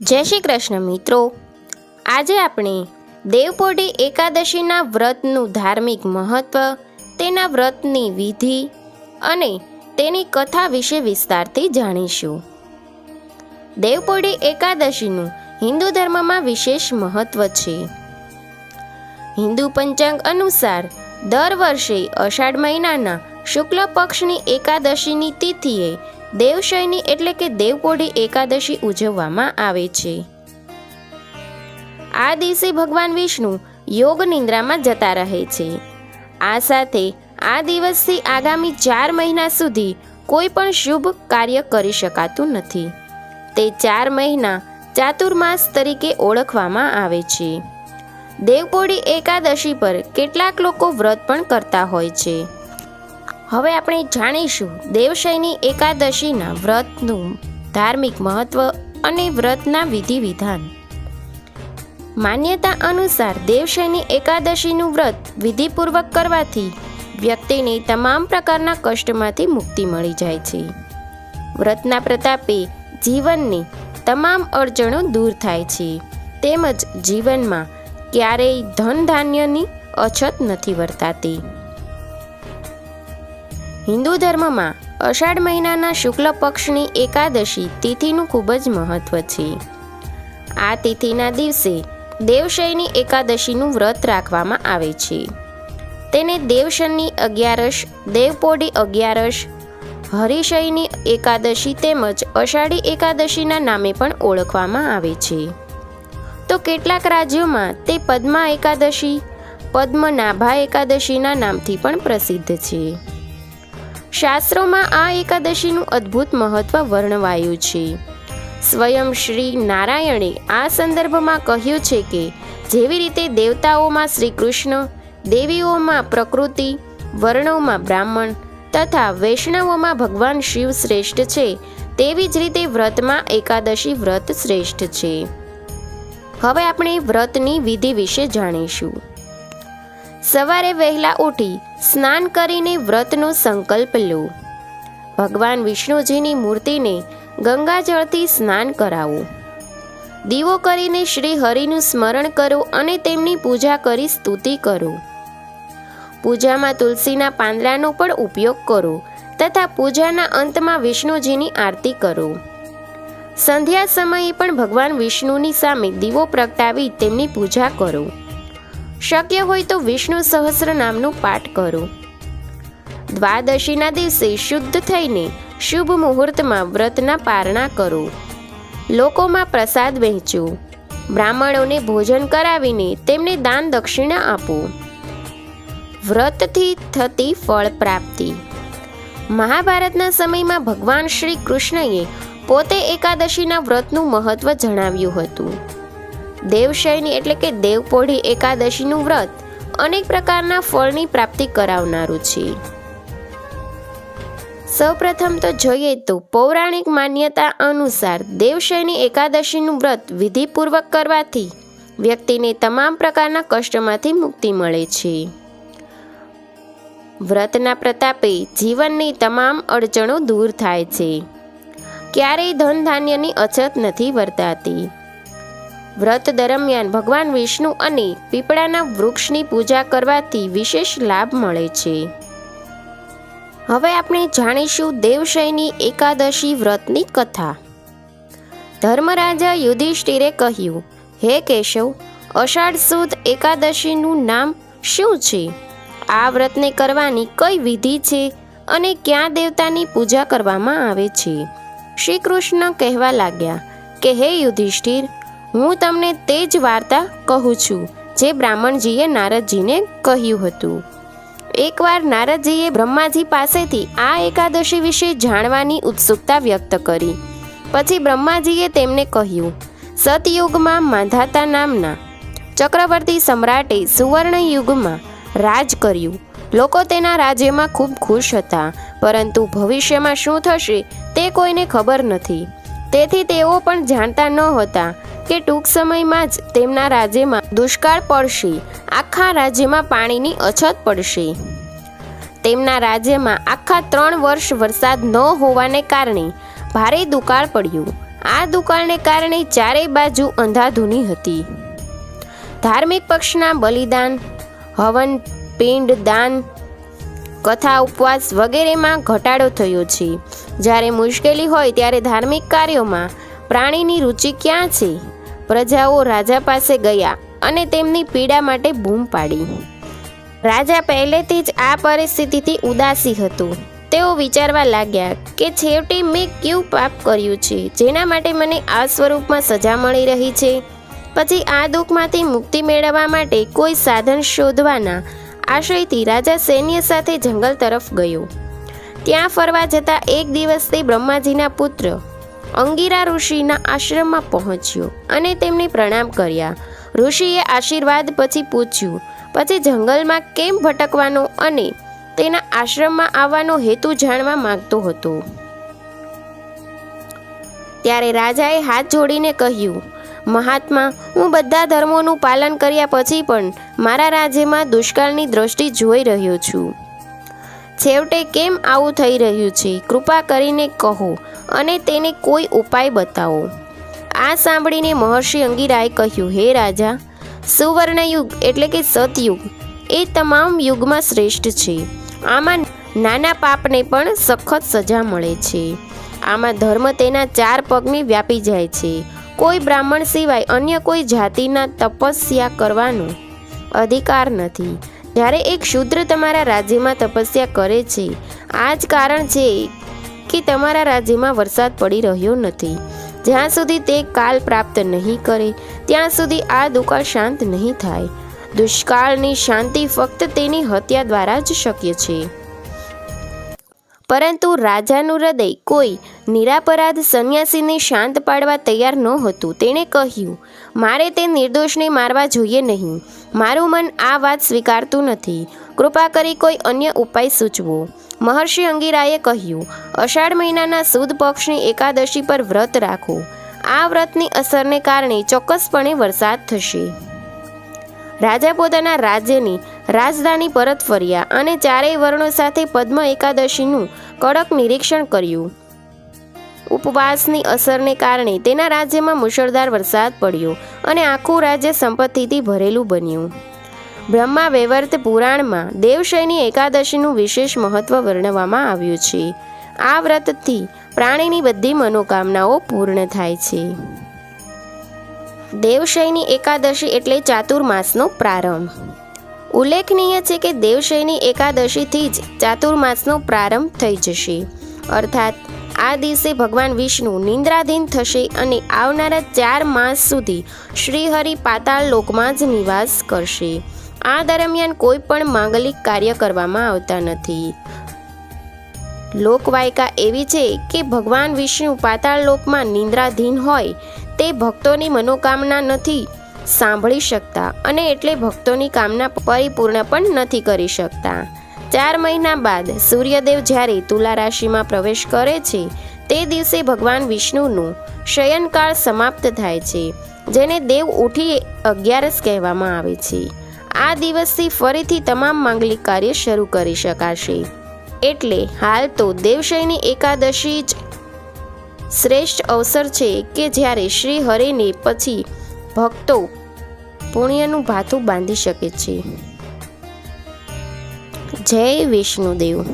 જય શ્રી કૃષ્ણ મિત્રો. આજે આપણે દેવપોઢી એકાદશીના વ્રતનું ધાર્મિક મહત્વ, તેના વ્રતની વિધિ અને તેની કથા વિશે વિસ્તારથી જાણીશું. દેવપોઢી એકાદશીનું હિન્દુ ધર્મમાં વિશેષ મહત્વ છે. હિન્દુ પંચાંગ અનુસાર દર વર્ષે અષાઢ મહિનાના શુક્લ પક્ષની એકાદશીની તિથિએ દેવશયની એટલે કે દેવપોઢી એકાદશી ઉજવવામાં આવે છે. આ દિવસે ભગવાન વિષ્ણુ યોગ નિંદ્રામાં જતા રહે છે. આ સાથે આ દિવસથી આગામી ચાર મહિના સુધી કોઈ પણ શુભ કાર્ય કરી શકાતું નથી. તે ચાર મહિના ચાતુર્માસ તરીકે ઓળખવામાં આવે છે. દેવપોઢી એકાદશી પર કેટલાક લોકો વ્રત પણ કરતા હોય છે. હવે આપણે જાણીશું દેવશયની એકાદશીના વ્રતનું ધાર્મિક મહત્વ અને વ્રતના વિધિ વિધાન માન્યતા અનુસાર દેવશયની એકાદશીનું વ્રત વિધિપૂર્વક કરવાથી વ્યક્તિને તમામ પ્રકારના કષ્ટમાંથી મુક્તિ મળી જાય છે. વ્રતના પ્રતાપે જીવનની તમામ અડચણો દૂર થાય છે. તેમજ જીવનમાં ક્યારેય ધન ધાન્યની અછત નથી વર્તાતી. હિન્દુ ધર્મમાં અષાઢ મહિનાના શુક્લ પક્ષની એકાદશી તિથિનું ખૂબ જ મહત્વ છે. આ તિથિના દિવસે દેવશયની એકાદશીનું વ્રત રાખવામાં આવે છે. તેને દેવશનની અગિયારસ દેવપોઢી અગિયારસ, હરિશયની એકાદશી તેમજ અષાઢી એકાદશીના નામે પણ ઓળખવામાં આવે છે. તો કેટલાક રાજ્યોમાં તે પદ્મા એકાદશી, પદ્મનાભા એકાદશીના નામથી પણ પ્રસિદ્ધ છે. શાસ્ત્રોમાં આ એકાદશીનું અદ્ભુત મહત્વ વર્ણવાયું છે. સ્વયં શ્રી નારાયણે આ સંદર્ભમાં કહ્યું છે કે, જેવી રીતે દેવતાઓમાં શ્રી કૃષ્ણ દેવીઓમાં પ્રકૃતિ, વર્ણોમાં બ્રાહ્મણ તથા વૈષ્ણવોમાં ભગવાન શિવ શ્રેષ્ઠ છે, તેવી જ રીતે વ્રતમાં એકાદશી વ્રત શ્રેષ્ઠ છે. હવે આપણે વ્રતની વિધિ વિશે જાણીશું. સવારે વહેલા ઉઠી સ્નાન કરીને વ્રતનો સંકલ્પ લો. ભગવાન વિષ્ણુજીની મૂર્તિને ગંગાજળથી સ્નાન કરાવો. દીવો કરીને શ્રી હરિનું સ્મરણ કરો અને તેમની પૂજા કરી સ્તુતિ કરો. પૂજામાં તુલસીના પાંદડાનો પણ ઉપયોગ કરો તથા પૂજાના અંતમાં વિષ્ણુજીની આરતી કરો. સંધ્યા સમયે પણ ભગવાન વિષ્ણુની સામે દીવો પ્રગટાવી તેમની પૂજા કરો. શક્ય હોય તો વિષ્ણુ સહસ્ર નામનું પાઠ કરો. દ્વાદશીના દિવસે શુદ્ધ થઈને શુભ મુહૂર્તમાં વ્રતના પારણા કરો. લોકોમાં પ્રસાદ વહેંચો. બ્રાહ્મણોને ભોજન કરાવીને તેમને દાન દક્ષિણા આપો. વ્રતથી થતી ફળ પ્રાપ્તિ. મહાભારતના સમયમાં ભગવાન શ્રી કૃષ્ણએ પોતે એકાદશીના વ્રતનું મહત્વ જણાવ્યું હતું. દેવશયની એટલે કે દેવપોઢી એકાદશીનું વ્રત અનેક પ્રકારના ફળની પ્રાપ્તિ કરાવનારું છે. સૌપ્રથમ તો જોઈએ તો પૌરાણિક માન્યતા અનુસાર દેવશયની એકાદશીનું વ્રત વિધિપૂર્વક કરવાથી વ્યક્તિને તમામ પ્રકારના કષ્ટમાંથી મુક્તિ મળે છે. વ્રતના પ્રતાપે જીવનની તમામ અડચણો દૂર થાય છે. ક્યારેય ધન ધાન્યની અછત નથી વર્તાતી. વ્રત દરમિયાન ભગવાન વિષ્ણુ અને પીપળાના વૃક્ષની પૂજા કરવાથી વિશેષ લાભ મળે છે. હવે આપણે જાણીશું દેવશયની એકાદશી વ્રતની કથા. ધર્મરાજા યુધિષ્ઠિરે કહ્યું, હે કેશવ, અષાઢ સુદ એકાદશીનું નામ શું છે? આ વ્રતને કરવાની કઈ વિધિ છે અને ક્યાં દેવતાની પૂજા કરવામાં આવે છે? શ્રી કૃષ્ણ કહેવા લાગ્યા, કે હે યુધિષ્ઠિર હું તમને તે જ વાર્તા કહું છું, જે બ્રાહ્મણજીએ નારદજીને કહ્યું હતું. એકવાર નારદજીએ બ્રહ્માજી પાસેથી આ એકાદશી વિશે જાણવાની ઉત્સુકતા વ્યક્ત કરી. પછી બ્રહ્માજીએ તેમને કહ્યું, સતયુગમાં માંધાતા નામના ચક્રવર્તી સમ્રાટે સુવર્ણ યુગમાં રાજ કર્યું. લોકો તેના રાજ્યમાં ખૂબ ખુશ હતા, પરંતુ ભવિષ્યમાં શું થશે તે કોઈને ખબર નથી. તેથી તેઓ પણ જાણતા ન હતા કે ટૂંક સમયમાં જ તેમના રાજ્યમાં દુષ્કાળ પડશે. આખા રાજ્યમાં પાણીની અછત પડશે. તેમના રાજ્યમાં આખા ત્રણ વર્ષ વરસાદ ન હોવાને કારણે ભારે દુકાળ પડ્યું. આ દુકાળને કારણે ચારેય બાજુ અંધાધૂની હતી. ધાર્મિક પક્ષના બલિદાન, હવન, પિંડ, દાન, કથા, ઉપવાસ વગેરેમાં ઘટાડો થયો છે. જ્યારે મુશ્કેલી હોય ત્યારે ધાર્મિક કાર્યોમાં પ્રાણીની રુચિ ક્યાં છે? પ્રજાઓ રાજા પાસે ગયા અને તેમની પીડા માટે બૂમ પાડી. રાજા પહેલેથી જ આ પરિસ્થિતિથી ઉદાસી હતું. તેઓ વિચારવા લાગ્યા કે છેવટે મેં કયું પાપ કર્યું છે? જેના માટે મને આ સ્વરૂપમાં સજા મળી રહી છે? પછી આ દુઃખમાંથી મુક્તિ મેળવવા માટે કોઈ સાધન શોધવાના આશયથી રાજા સૈન્ય સાથે જંગલ તરફ ગયો. ત્યાં ફરવા જતા એક દિવસ તે બ્રહ્માજીના પુત્ર અંગીરા ઋષિના આશ્રમમાં પહોંચ્યો અને તેમને પ્રણામ કર્યા. ઋષિએ આશીર્વાદ પછી પૂછ્યું, પછી જંગલમાં કેમ ભટકવાનો અને તેના આશ્રમમાં આવવાનો હેતુ જાણવા માંગતો હતો ત્યારે રાજાએ હાથ જોડીને કહ્યું, મહાત્મા, હું બધા ધર્મોનું પાલન કર્યા પછી પણ મારા રાજ્યમાં દુષ્કાળની દ્રષ્ટિ જોઈ રહ્યો છું. છેવટે કેમ આવું થઈ રહ્યું છે? કૃપા કરીને કહો અને તેને કોઈ ઉપાય બતાવો. આ સાંભળીને મહર્ષિ અંગીરાએ કહ્યું, હે રાજા, સુવર્ણયુગ એટલે કે સતયુગ એ તમામ યુગમાં શ્રેષ્ઠ છે. આમાં નાના પાપને પણ સખત સજા મળે છે. આમાં ધર્મ તેના ચાર પગને વ્યાપી જાય છે. કોઈ બ્રાહ્મણ સિવાય અન્ય કોઈ જાતિના તપસ્યા કરવાનો અધિકાર નથી. જ્યારે એક શૂદ્ર તમારા રાજ્યમાં તપસ્યા કરે છે, આ જ કારણ છે કે તમારા રાજ્યમાં વરસાદ પડી રહ્યો નથી. જ્યાં સુધી તે કાલ પ્રાપ્ત નહીં કરે, ત્યાં સુધી આ દુકાળ શાંત નહીં થાય. દુષ્કાળની શાંતિ ફક્ત તેની હત્યા દ્વારા જ શક્ય છે. પરંતુ રાજાનું હૃદય કોઈ નિરાપરાધ સંન્યાસીને શાંત પાડવા તૈયાર નહોતું. તેણે કહ્યું, મારે તે નિર્દોષને મારવા જોઈએ નહીં. મારું મન આ વાત સ્વીકારતું નથી. કૃપા કરી કોઈ અન્ય ઉપાય સૂચવો. મહર્ષિ અંગીરાએ કહ્યું, અષાઢ મહિનાના સુદ પક્ષની એકાદશી પર વ્રત રાખો. આ વ્રતની અસરને કારણે ચોક્કસપણે વરસાદ થશે. રાજા પોતાના રાજ્યની રાજધાની પરત ફર્યા અને ચારેય વર્ણો સાથે પદ્મ એકાદશીનું કડક નિરીક્ષણ કર્યું. ઉપવાસની અસરને કારણે તેના રાજ્યમાં મુશળધાર વરસાદ પડ્યો અને આખું રાજ્ય સંપત્તિથી ભરેલું બન્યું. બ્રહ્મા વૈવર્ત પુરાણમાં દેવશયની એકાદશીનું વિશેષ મહત્વ વર્ણવવામાં આવ્યું છે. આ વ્રતથી પ્રાણીની બધી મનોકામનાઓ પૂર્ણ થાય છે. દેવશયની એકાદશી એટલે ચાતુર્માસનો પ્રારંભ. ઉલ્લેખનીય છે કે દેવશયની એકાદશીથી જ ચાતુર્માસનો પ્રારંભ થઈ જશે. અર્થાત, આ દિવસે ભગવાન વિષ્ણુ નિંદ્રાધીન થશે અને આવનારા ચાર માસ સુધી શ્રીહરિ પાતાળ લોકમાં જ નિવાસ કરશે. આ દરમિયાન કોઈ પણ માંગલિક કાર્ય કરવામાં આવતા નથી. લોકવાયકા એવી છે કે ભગવાન વિષ્ણુ પાતાળ લોકમાં નિંદ્રાધીન હોય, તે ભક્તોની મનોકામના નથી સાંભળી શકતા અને એટલે ભક્તોની કામના પરિપૂર્ણ પણ નથી કરી શકતા. ચાર મહિના બાદ સૂર્યદેવ જ્યારે તુલા રાશિમાં પ્રવેશ કરે છે, તે દિવસે ભગવાન વિષ્ણુનું શયનકાળ સમાપ્ત થાય છે, જેને દેવ ઉઠી અગિયારસ કહેવામાં આવે છે. આ દિવસથી ફરીથી તમામ માંગલિક કાર્ય શરૂ કરી શકાશે. એટલે હાલ તો દેવશયની એકાદશી જ શ્રેષ્ઠ અવસર છે કે જ્યારે શ્રી હરિને પછી ભક્તો પુણ્યનું ભાથું બાંધી શકે છે. જય વિષ્ણુદેવ.